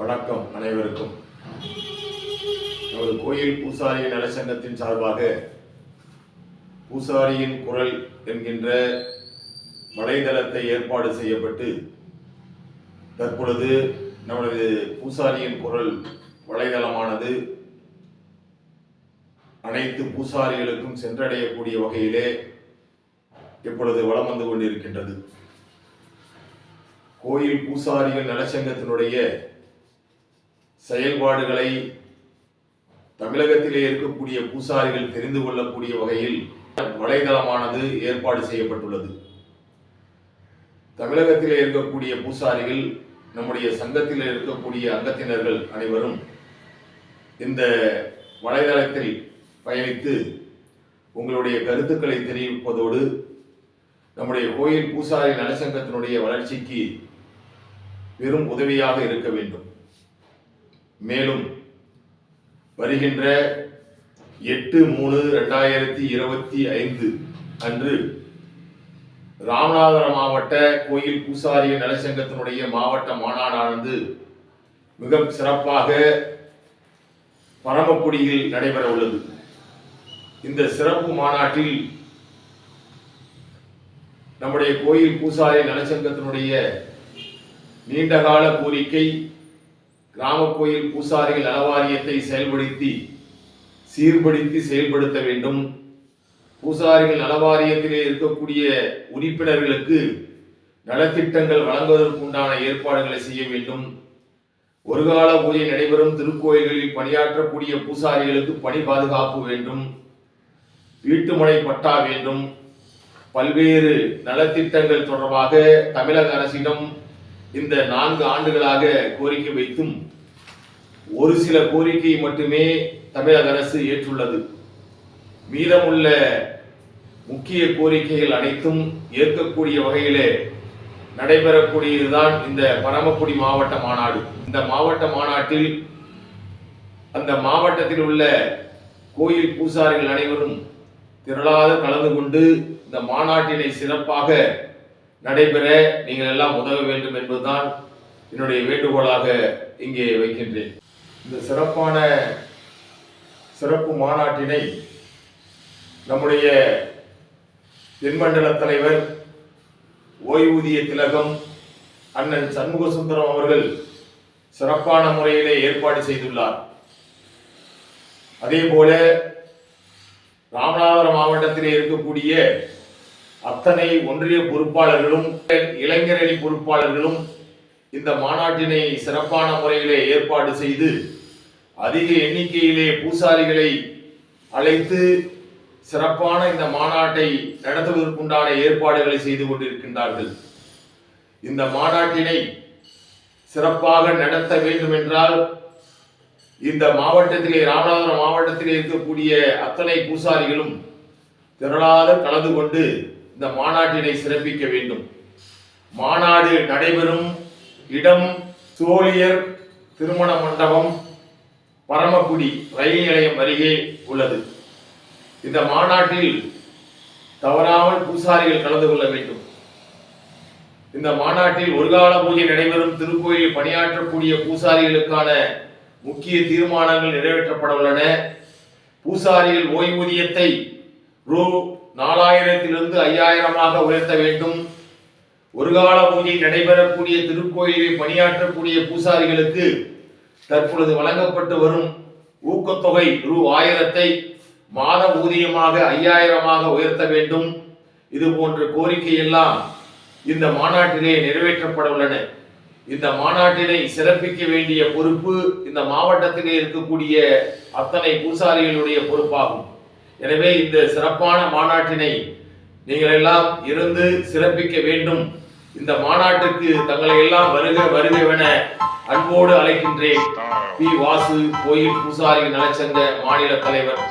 வணக்கம் அனைவருக்கும். நமது கோயில் பூசாரி நலச்சங்கத்தின் சார்பாக பூசாரியின் குரல் என்கின்ற வலைதளத்தை ஏற்பாடு செய்யப்பட்டு தற்பொழுது நமது பூசாரியின் குரல் வலைதளமானது. அனைத்து பூசாரிகளுக்கும் சென்றடையக்கூடிய வகையிலே இப்பொழுது வளம் வந்து கொண்டிருக்கின்றது. கோயில் பூசாரிகள் நலச்சங்கத்தினுடைய செயல்பாடுகளை தமிழகத்திலே இருக்கக்கூடிய பூசாரிகள் தெரிந்து கொள்ளக்கூடிய வகையில் வலைதளமானது ஏற்பாடு செய்யப்பட்டுள்ளது. தமிழகத்திலே இருக்கக்கூடிய பூசாரிகள் நம்முடைய சங்கத்தில் இருக்கக்கூடிய அங்கத்தினர்கள் அனைவரும் இந்த வலைதளத்தில் பயணித்து உங்களுடைய கருத்துக்களை தெரிவிப்பதோடு நம்முடைய கோயில் பூசாரி நலசங்கத்தினுடைய வளர்ச்சிக்கு பெரும் உதவியாக இருக்க வேண்டும். மேலும் வருகின்ற எட்டு மூணு ரெண்டாயிரத்தி இருபத்தி ஐந்து அன்று ராமநாதபுரம் மாவட்ட கோயில் பூசாரிகள் நலசங்கத்தினுடைய மாவட்ட மாநாடானது மிக சிறப்பாக பரமக்குடியில் நடைபெற உள்ளது. இந்த சிறப்பு மாநாட்டில் நம்முடைய கோயில் பூசாரி நலச்சங்கத்தினுடைய நீண்டகால கோரிக்கை கிராம கோயில் பூசாரிகள் நலவாரியத்தை செயல்படுத்தி சீர்படுத்தி செயல்படுத்த வேண்டும். பூசாரிகள் நலவாரியத்திலே இருக்கக்கூடிய உறுப்பினர்களுக்கு நலத்திட்டங்கள் வழங்குவதற்குண்டான ஏற்பாடுகளை செய்ய வேண்டும். ஒரு கால பூஜை நடைபெறும் திருக்கோயில்களில் பணியாற்றக்கூடிய பூசாரிகளுக்கு பணி பாதுகாப்பு வேண்டும். வீட்டுமனை பட்டா வேண்டும். பல்வேறு நலத்திட்டங்கள் தொடர்பாக தமிழக அரசிடம் இந்த நான்கு ஆண்டுகளாக கோரிக்கை வைத்தும் ஒரு சில கோரிக்கை மட்டுமே தமிழக அரசு ஏற்றுள்ளது. மீதமுள்ள முக்கிய கோரிக்கைகள் அனைத்தும் ஏற்கக்கூடிய வகையிலே நடைபெறக்கூடியதுதான் இந்த பரமக்குடி மாவட்ட மாநாடு. இந்த மாவட்ட மாநாட்டில் அந்த மாவட்டத்தில் உள்ள கோயில் பூசாரிகள் அனைவரும் திரளாக கலந்து கொண்டு இந்த மாநாட்டினை சிறப்பாக நடைபெற நீங்கள் எல்லாம் உதவ வேண்டும் என்பதுதான் என்னுடைய வேண்டுகோளாக இங்கே வைக்கின்றேன். இந்த சிறப்பான சிறப்பு மாநாட்டினை நம்முடைய தென்மண்டல தலைவர் ஓய்வூதிய திலகம் அண்ணன் சண்முக சுந்தரம் அவர்கள் சிறப்பான முறையிலே ஏற்பாடு செய்துள்ளார். அதே போல ராமநாதபுரம் மாவட்டத்திலே இருக்கக்கூடிய அத்தனை ஒன்றிய பொறுப்பாளர்களும் இளைஞரணி பொறுப்பாளர்களும் இந்த மாநாட்டினை சிறப்பான முறையிலே ஏற்பாடு செய்து அதிக எண்ணிக்கையிலே பூசாரிகளை அழைத்து சிறப்பான இந்த மாநாட்டை நடத்துவதற்குண்டான ஏற்பாடுகளை செய்து கொண்டிருக்கின்றார்கள். இந்த மாநாட்டினை சிறப்பாக நடத்த வேண்டும் என்றால் இந்த மாவட்டத்திலே ராமநாதபுரம் மாவட்டத்திலே இருக்கக்கூடிய அத்தனை பூசாரிகளும் திரளாக கலந்து கொண்டு இந்த மாநாட்டினை சிறப்பிக்க வேண்டும். மாநாடு நடைபெறும் இடம் சோழியர் திருமண மண்டபம் பரமக்குடி ரயில் நிலையம் அருகே உள்ளது. இந்த மாநாட்டில் தவறாமல் பூசாரிகள் கலந்து கொள்ள வேண்டும். இந்த மாநாட்டில் ஒரு கால பூஜை நடைபெறும் திருக்கோயிலில் பணியாற்றக்கூடிய பூசாரிகளுக்கான முக்கிய தீர்மானங்கள் நிறைவேற்றப்பட உள்ளன. பூசாரிகள் ஓய்வூதியத்தை ரூ நாலாயிரத்திலிருந்து ஐயாயிரமாக உயர்த்த வேண்டும். ஒரு கால பூஜை நடைபெறக்கூடிய திருக்கோயிலில் பணியாற்றக்கூடிய பூசாரிகளுக்கு தற்பொழுது வழங்கப்பட்டு வரும் ஊக்கத்தொகை ரூ ஆயிரத்தை மாத ஊதியமாக ஐயாயிரமாக உயர்த்த வேண்டும். இது போன்ற கோரிக்கை எல்லாம் இந்த மாநாட்டிலே நிறைவேற்றப்பட உள்ளன. இந்த மாநாட்டினை சிறப்பிக்க வேண்டிய பொறுப்பு இந்த மாவட்டத்திலே இருக்கக்கூடிய அத்தனை பூசாரிகளுடைய பொறுப்பாகும். எனவே இந்த சிறப்பான மாநாட்டினை நீங்கள் எல்லாம் இருந்து சிறப்பிக்க வேண்டும். இந்த மாநாட்டுக்கு தங்களை எல்லாம் வருக வருகவென அன்போடு அழைக்கின்றேன். பி. வாசு கோயில் பூசாரி நலச்சங்க மாநில தலைவர்.